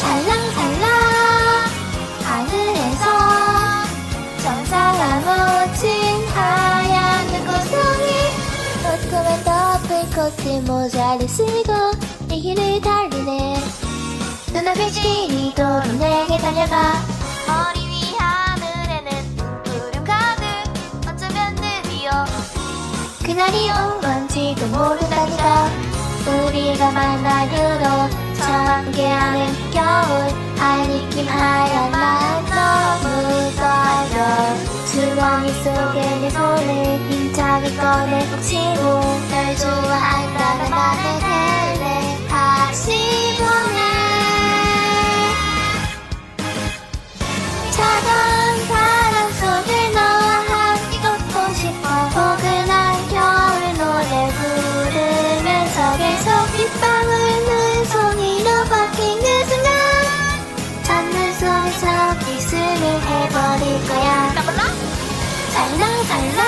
살랑살랑 하늘에서 묻힌 하얀 눈꽃송이 도톰한 꽃을 모자를 쓰고 이 길을 달리네. 눈앞에 지니 도로 내게 달려가. 머리 위 하늘에는 구름 가득 어쩌면 드디어 그날이 온 건지도 모른다니까. 우리가 만날 후로 함께하는 겨울 하이킹 하얀 날 너무 떨려. 주머니 속에 내 손을 힘차게 꺼내 훔치고 해버릴 거야 나 몰라? 살랑살랑